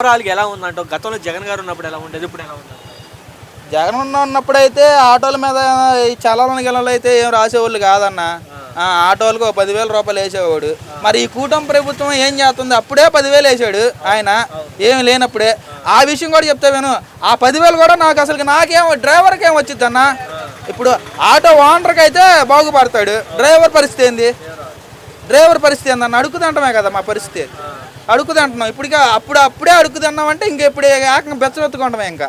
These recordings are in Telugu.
ఓవరాల్గా ఎలా ఉందంటే గతంలో జగన్ గారు ఉన్నప్పుడు ఎలా ఉండేది? ఇప్పుడు ఎలా ఉంది జగన్ ఉన్న ఉన్నప్పుడైతే ఆటోల మీద ఈ చలాలని అయితే ఏం రాసేవాళ్ళు కాదన్న. ఆ, ఆటోలకు ఒక పదివేల రూపాయలు వేసేవాడు. మరి ఈ కూటమి ప్రభుత్వం ఏం చేస్తుంది? అప్పుడే పదివేలు వేసాడు ఆయన. ఏం లేనప్పుడే. ఆ. విషయం కూడా చెప్తా విను. ఆ పదివేలు కూడా నాకు అసలు నాకేం డ్రైవర్కి ఏం వచ్చింది అన్న ఇప్పుడు ఆటో ఓనర్కి అయితే బాగుపడతాడు. డ్రైవర్ పరిస్థితి ఏంది? డ్రైవర్ పరిస్థితి ఏందన్న? అడుగుదంటమే కదా మా పరిస్థితి. అడుగుదంటున్నాం ఇప్పటికే అప్పుడు అప్పుడే అడుగుతున్నాం అంటే ఇంకెప్పుడు ఏకంగా బెచ్చబెత్తుకుంటామే ఇంకా.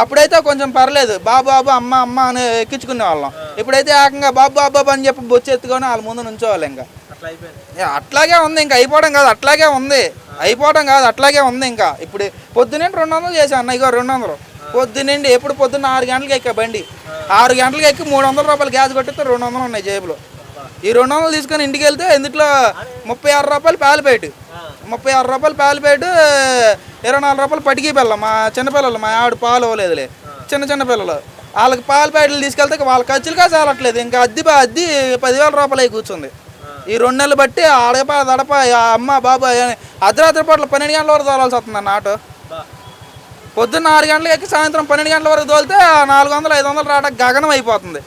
అప్పుడైతే కొంచెం పర్లేదు. బాబు బాబు అమ్మ అమ్మ అని ఎక్కించుకునే వాళ్ళం. ఇప్పుడైతే ఏకంగా బాబు బాబు బాబు అని చెప్పి బొచ్చి ఎత్తుకొని వాళ్ళ ముందు నుంచోవాలి ఇంకా. అట్లాగే ఉంది ఇంకా. అయిపోవడం కాదు అట్లాగే ఉంది. అయిపోవడం కాదు అట్లాగే ఉంది ఇంకా. ఇప్పుడు పొద్దునండి రెండు వందలు చేశాను అన్న ఇగో రెండు వందలు. పొద్దునండి ఎప్పుడు పొద్దున్న ఆరు గంటలకు ఎక్కా బండి. ఆరు గంటలకు ఎక్కి మూడు వందల రూపాయలు గ్యాస్ కొట్టితే రెండు వందలు ఉన్నాయి జేబులో. ఈ రెండు వందలు తీసుకొని ఇంటికి వెళ్తే ఇందులో ముప్పై ఆరు రూపాయలు ప్యాలిపేటు ముప్పై ఆరు రూపాయలు ప్యాలిపేటు ఇరవై నాలుగు రూపాయలు పటికి పిల్ల మా చిన్నపిల్లలు మా ఆవిడ పాలు ఇవ్వలేదులే. చిన్న చిన్న పిల్లలు. వాళ్ళకి పాల ప్యాకెట్లు తీసుకెళ్తే వాళ్ళ ఖర్చులుగా చాలట్లేదు. ఇంకా అద్దె అద్దె పదివేల రూపాయలు అయి కూర్చుంది. ఈ రెండు నెలలు బట్టి ఆడప దడప అమ్మ బాబా అర్ధరాత్రి పూట్ల పన్నెండు గంటల వరకు తోలాల్సి వస్తుంది అన్న ఆటో. పొద్దున్న ఆరు గంటలకు ఎక్కి సాయంత్రం పన్నెండు గంటల వరకు తోలితే నాలుగు వందలు ఐదు వందలు రావడానికి గగనం అయిపోతుంది.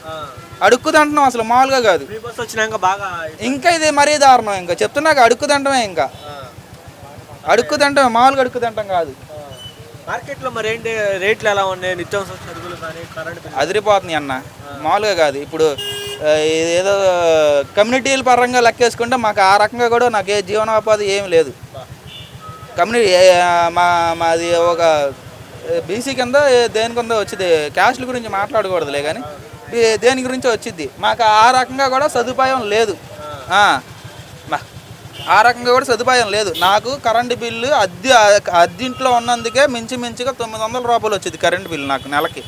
అడుక్కుదంటున్నాం అసలు మామూలుగా కాదు. ఇంకా ఇది మరీ దారుణం. ఇంకా చెప్తున్నాక అడుక్కుదంటమే ఇంకా. అడుక్కుదంటమే మామూలుగా అడుక్కుదంటం కాదు. మార్కెట్లో మరి ఏంటి రేట్లు ఎలా ఉన్నాయి? నిత్యావసర సరుకులు కానీ కరెంట్ బిల్లు అదిరిపోతుంది అన్న. మామూలుగా కాదు. ఇప్పుడు ఆ, ఏదో కమ్యూనిటీల పరంగా లెక్కేసుకుంటే మాకు ఆ రకంగా కూడా నాకు ఏ జీవనోపాధి ఏమి లేదు. కమ్యూనిటీ మా మాది ఒక బీసీ కింద ఏ- దేని కింద వచ్చింది క్యాస్ట్ల గురించి మాట్లాడకూడదులే కానీ దేని గురించి వచ్చింది మాకు ఆ రకంగా కూడా సదుపాయం లేదు. ఆ, మా- ఆ రకంగా కూడా సదుపాయం లేదు. నాకు కరెంటు బిల్లు అద్దె అద్దింట్లో ఉన్నందుకే మించి మించిగా తొమ్మిది వందల రూపాయలు వచ్చింది కరెంటు బిల్లు నాకు నెలకి.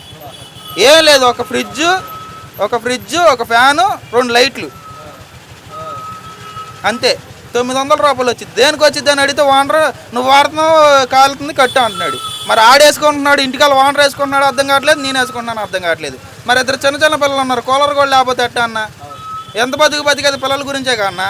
ఏం లేదు ఒక ఫ్రిడ్జ్ ఒక ఫ్రిడ్జ్ ఒక ఫ్యాను రెండు లైట్లు. అంతే. తొమ్మిది వందల రూపాయలు వచ్చింది. దేనికి వచ్చింది అని అడిగితే ఓనర్ నువ్వు వాడుతున్నావు కాలుతుంది కట్టు అంటున్నాడు. మరి ఆడేసుకుంటున్నాడు ఇంటికాల ఓనర్ వేసుకుంటున్నాడు అర్థం కావట్లేదు నేను వేసుకుంటున్నాను అర్థం కావట్లేదు. మరి ఇద్దరు చిన్న చిన్న పిల్లలు ఉన్నారు కూలర్ కూడా లేకపోతే ఎట్టా అన్న? ఎంత బతుకు బతికేది పిల్లల గురించే కన్నా